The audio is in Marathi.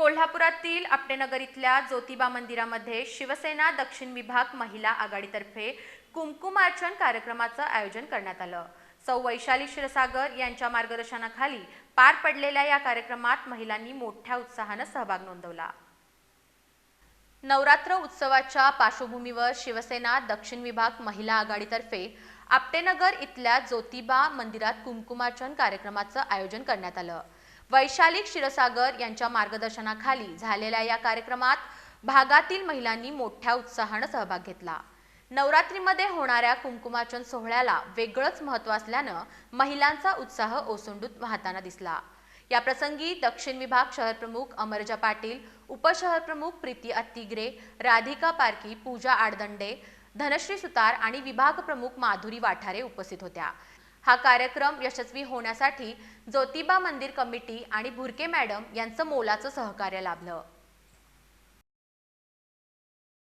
कोल्हापुरातील आपटेनगर इथल्या ज्योतिबा मंदिरामध्ये शिवसेना दक्षिण विभाग महिला आघाडीतर्फे कुंकुमार्चन कार्यक्रमाचं आयोजन करण्यात आलं. सौ वैशाली क्षीरसागर यांच्या मार्गदर्शनाखाली पार पडलेल्या या कार्यक्रमात महिलांनी मोठ्या उत्साहानं सहभाग नोंदवला. नवरात्र उत्सवाच्या पार्श्वभूमीवर शिवसेना दक्षिण विभाग महिला आघाडीतर्फे आपटेनगर इथल्या ज्योतिबा मंदिरात कुंकुमार्चन कार्यक्रमाचं आयोजन करण्यात आलं. वैशाली क्षीरसागर यांच्या मार्गदर्शनाखाली झालेल्या या कार्यक्रमात भागातील महिलांनी मोठ्या उत्साहानं सहभाग घेतला. नवरात्रीमध्ये होणाऱ्या कुंकुमाचन सोहळ्याला वेगळंच महत्त्व असल्यानं महिलांचा उत्साह ओसंडून वाहताना दिसला. या प्रसंगी दक्षिण विभाग शहर प्रमुख अमरजा पाटील उपशहर प्रमुख प्रीती अत्तिग्रे राधिका पारखी पूजा आडदंडे धनश्री सुतार आणि विभाग प्रमुख माधुरी वाठारे उपस्थित होत्या. हा कार्यक्रम यशस्वी होण्यासाठी ज्योतिबा मंदिर कमिटी आणि भुरके मॅडम यांचं मोलाचं सहकार्य लाभलं.